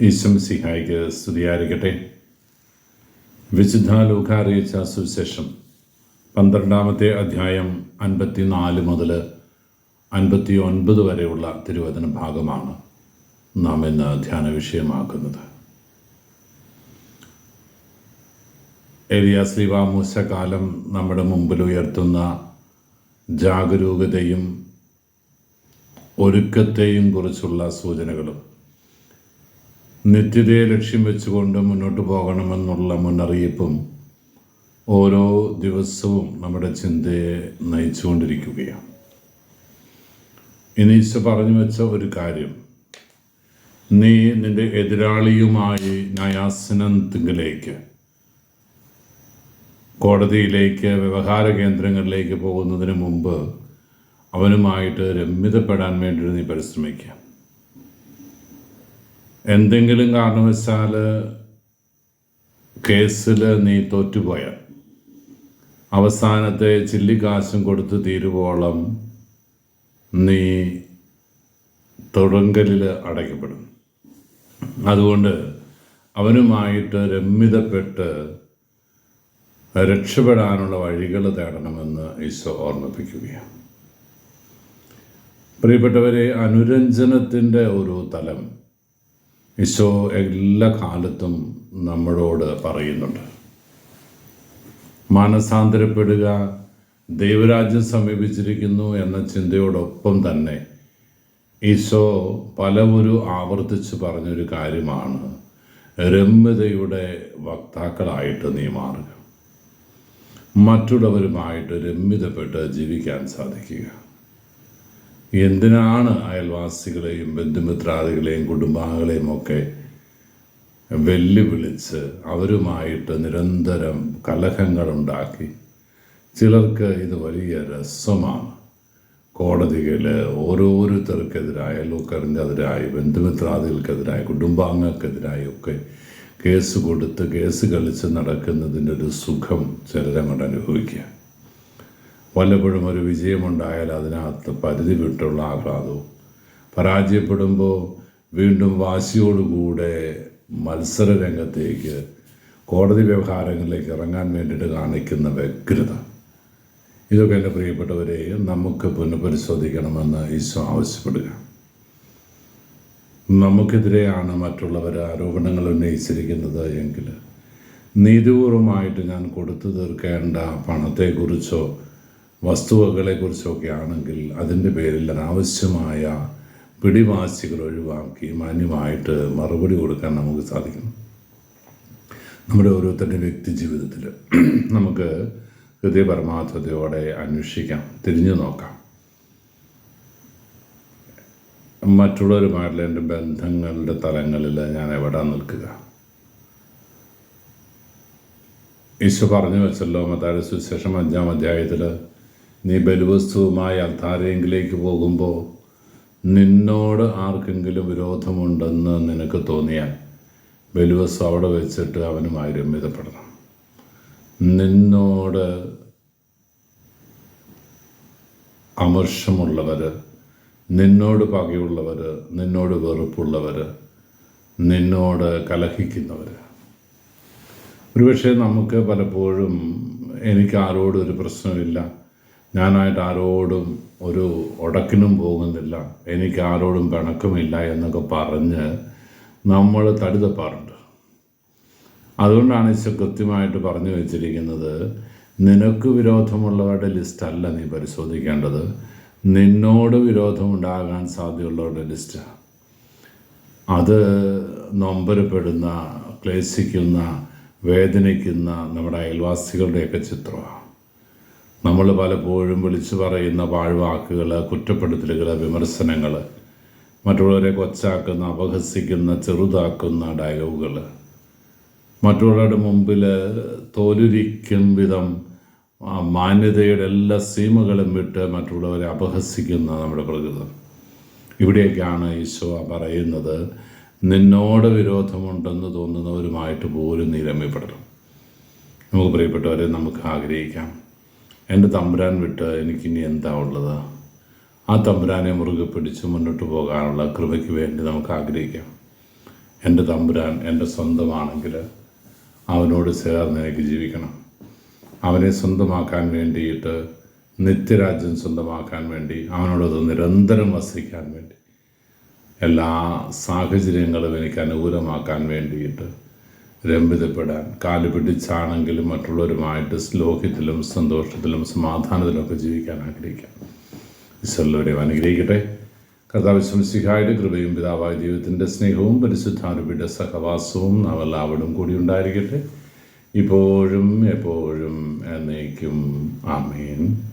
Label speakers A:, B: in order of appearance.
A: ഈശ്വം സിഹായിക്ക് സ്തുതിയായിരിക്കട്ടെ. വിശുദ്ധ ലൂക്ക അറിയിച്ച സുവിശേഷം പന്ത്രണ്ടാമത്തെ അധ്യായം അൻപത്തിനാല് മുതൽ അൻപത്തി ഒൻപത് വരെയുള്ള തിരുവചന ഭാഗമാണ് നാം ഇന്ന് ധ്യാന വിഷയമാക്കുന്നത്. എലിയാസ്ലിവ കാലം നമ്മുടെ മുമ്പിൽ ഉയർത്തുന്ന ജാഗരൂകതയും ഒരുക്കത്തെയും കുറിച്ചുള്ള സൂചനകളും നിത്യതയെ ലക്ഷ്യം വെച്ചുകൊണ്ട് മുന്നോട്ട് പോകണമെന്നുള്ള മുന്നറിയിപ്പും ഓരോ ദിവസവും നമ്മുടെ ചിന്തയെ നയിച്ചുകൊണ്ടിരിക്കുകയാണ്. ഇനി ഈശോ പറഞ്ഞു വെച്ച ഒരു കാര്യം. നീ നിന്റെ എതിരാളിയുമായി ന്യായാസനത്തിങ്കിലേക്ക് കോടതിയിലേക്ക് വ്യവഹാര കേന്ദ്രങ്ങളിലേക്ക് പോകുന്നതിന് മുമ്പ് അവനുമായിട്ട് രമ്യതപ്പെടാൻ വേണ്ടി നീ പരിശ്രമിക്കുക. എന്തെങ്കിലും കാരണവശാൽ കേസിൽ നീ തോറ്റുപോയാൽ അവസാനത്തെ ചില്ലിക്കാശും കൊടുത്ത് തീരുവോളം നീ തുടങ്കലിൽ അടയ്ക്കപ്പെടും. അതുകൊണ്ട് അവനുമായിട്ട് രമ്യതപ്പെട്ട് രക്ഷപ്പെടാനുള്ള വഴികൾ തേടണമെന്ന് ഈശോ ഓർമ്മിപ്പിക്കുകയാണ്. പ്രിയപ്പെട്ടവരെ അനുരഞ്ജനത്തിന്റെ ഒരു തലം ഈശോ എല്ലാ കാലത്തും നമ്മളോട് പറയുന്നുണ്ട്. മാനസാന്തരപ്പെടുക ദൈവരാജ്യം സമീപിച്ചിരിക്കുന്നു എന്ന ചിന്തയോടൊപ്പം തന്നെ ഈശോ പലവരു ആവർത്തിച്ച് പറഞ്ഞൊരു കാര്യമാണ്. രമ്യതയുടെ വക്താക്കളായിട്ട് നീ മാറുക. മറ്റുള്ളവരുമായിട്ട് രമ്യതപ്പെട്ട് ജീവിക്കാൻ സാധിക്കുക. എന്തിനാണ് അയൽവാസികളെയും ബന്ധുമിത്രാദികളെയും കുടുംബാംഗങ്ങളെയും ഒക്കെ വെല്ലുവിളിച്ച് അവരുമായിട്ട് നിരന്തരം കലഹങ്ങളുണ്ടാക്കി? ചിലർക്ക് ഇത് വലിയ രസമാണ്. കോടതികൾ ഓരോരുത്തർക്കെതിരായ അയൽവക്കറിനെതിരായി ബന്ധുമിത്രാദികൾക്കെതിരായി കുടുംബാംഗങ്ങൾക്കെതിരായി ഒക്കെ കേസ് കൊടുത്ത് കേസ് കളിച്ച് നടക്കുന്നതിന്റെ ഒരു സുഖം ചിലരങ്ങോട്ട് അനുഭവിക്കുക വല്ലപ്പോഴും ഒരു വിജയമുണ്ടായാൽ അതിനകത്ത് പരിധി വിട്ടുള്ള ആഹ്ലാദവും. പരാജയപ്പെടുമ്പോൾ വീണ്ടും വാശിയോടുകൂടെ മത്സര രംഗത്തേക്ക് കോടതി വ്യവഹാരങ്ങളിലേക്ക് ഇറങ്ങാൻ വേണ്ടിയിട്ട് കാണിക്കുന്ന വ്യഗ്രത. ഇതൊക്കെ എന്റെ പ്രിയപ്പെട്ടവരെ നമുക്ക് പുനഃപരിശോധിക്കണമെന്ന് ഈശോ ആവശ്യപ്പെടുക. നമുക്കെതിരെയാണ് മറ്റുള്ളവർ ആരോപണങ്ങൾ ഉന്നയിച്ചിരിക്കുന്നത് എങ്കിൽ നീതിപൂർവമായിട്ട് ഞാൻ കൊടുത്തു തീർക്കേണ്ട പണത്തെക്കുറിച്ചോ വസ്തുവകളെക്കുറിച്ചൊക്കെ ആണെങ്കിൽ അതിന്റെ പേരിൽ അനാവശ്യമായ പിടിവാശികൾ ഒഴിവാക്കി മാന്യമായിട്ട് മറുപടി കൊടുക്കാൻ നമുക്ക് സാധിക്കണം നമ്മുടെ ഓരോരുത്തരുടെ വ്യക്തി ജീവിതത്തിൽ നമുക്ക് ഹൃദയ പരമാർത്ഥതയോടെ അന്വേഷിക്കാം തിരിഞ്ഞു നോക്കാം. മറ്റുള്ളവരുമായിട്ടുള്ള എന്റെ ബന്ധങ്ങളുടെ തലങ്ങളിൽ ഞാൻ എവിടെ നിൽക്കുക? ഈശോ പറഞ്ഞു വെച്ചല്ലോ മത്തായ സുവിശേഷം അഞ്ചാം അധ്യായത്തിൽ നീ ബലിവസ്തുവുമായി അൽത്താരയെങ്കിലേക്ക് പോകുമ്പോൾ നിന്നോട് ആർക്കെങ്കിലും വിരോധമുണ്ടെന്ന് നിനക്ക് തോന്നിയാൽ ബലിവസ്തു അവിടെ വെച്ചിട്ട് അവനുമായി രമ്യതപ്പെടണം. നിന്നോട് അമർഷമുള്ളവർ നിന്നോട് പകയുള്ളവർ നിന്നോട് വെറുപ്പുള്ളവർ നിന്നോട് കലഹിക്കുന്നവർ. ഒരുപക്ഷെ നമുക്ക് പലപ്പോഴും എനിക്ക് ആരോടും ഒരു പ്രശ്നമില്ല. ഞാനായിട്ട് ആരോടും ഒരു ഉടക്കിനും പോകുന്നില്ല. എനിക്ക് ആരോടും പിണക്കമില്ല എന്നൊക്കെ പറഞ്ഞ് നമ്മൾ തടിതപ്പാറുണ്ട്. അതുകൊണ്ടാണ് ഈശോ കൃത്യമായിട്ട് പറഞ്ഞു വെച്ചിരിക്കുന്നത് നിനക്ക് വിരോധമുള്ളവരുടെ ലിസ്റ്റല്ല നീ പരിശോധിക്കേണ്ടത്. നിന്നോട് വിരോധമുണ്ടാകാൻ സാധ്യതയുള്ളവരുടെ ലിസ്റ്റാണ് അത് നൊമ്പരപ്പെടുന്ന ക്ലേശിക്കുന്ന വേദനിക്കുന്ന നമ്മുടെ അയൽവാസികളുടെയൊക്കെ ചിത്രമാണ് നമ്മൾ പലപ്പോഴും വിളിച്ചു പറയുന്ന പാഴ്വാക്കുകൾ കുറ്റപ്പെടുത്തലുകൾ വിമർശനങ്ങൾ മറ്റുള്ളവരെ കൊച്ചാക്കുന്ന അപഹസിക്കുന്ന ചെറുതാക്കുന്ന ഡയലോഗുകൾ മറ്റുള്ളവരുടെ മുമ്പിൽ തോലുരിക്കും വിധം മാന്യതയുടെ എല്ലാ സീമകളും വിട്ട് മറ്റുള്ളവരെ അപഹസിക്കുന്ന നമ്മുടെ പ്രകൃതം. ഇവിടെയൊക്കെയാണ് ഈശോ പറയുന്നത് നിന്നോട് വിരോധമുണ്ടെന്ന് തോന്നുന്നവരുമായിട്ട് പോലും നിരമ്യപ്പെടണം നമുക്ക് പ്രിയപ്പെട്ടവരെ നമുക്ക് ആഗ്രഹിക്കാം. എന്റെ തമ്പുരാൻ വിട്ട് എനിക്കിനി എന്താ ഉള്ളത്? ആ തമ്പുരാനെ മുറുകെ പിടിച്ച് മുന്നോട്ട് പോകാനുള്ള കൃപയ്ക്ക് വേണ്ടി നമുക്ക് ആഗ്രഹിക്കാം. എന്റെ തമ്പുരാൻ എന്റെ സ്വന്തമാണെങ്കിൽ അവനോട് ചേർന്ന് എനിക്ക് ജീവിക്കണം. അവനെ സ്വന്തമാക്കാൻ വേണ്ടിയിട്ട് നിത്യരാജ്യം സ്വന്തമാക്കാൻ വേണ്ടി അവനോടത് നിരന്തരം വസിക്കാൻ വേണ്ടി എല്ലാ സാഹചര്യങ്ങളും എനിക്ക് അനുകൂലമാക്കാൻ വേണ്ടിയിട്ട് രമ്പിതപ്പെടാൻ കാൽ പിടിച്ചാണെങ്കിലും മറ്റുള്ളവരുമായിട്ട് ശ്ലോകത്തിലും സന്തോഷത്തിലും സമാധാനത്തിലുമൊക്കെ ജീവിക്കാൻ ആഗ്രഹിക്കാം. ഈശ്വരലോരെയും അനുഗ്രഹിക്കട്ടെ. കർത്താവ് ശംസിഹായുടെ കൃപയും പിതാവായ ദൈവത്തിന്റെ സ്നേഹവും പരിശുദ്ധാരൂപിയുടെ സഹവാസവും നവലാവടും കൂടി ഉണ്ടായിരിക്കട്ടെ. ഇപ്പോഴും എപ്പോഴും എന്നേക്കും. ആമേൻ.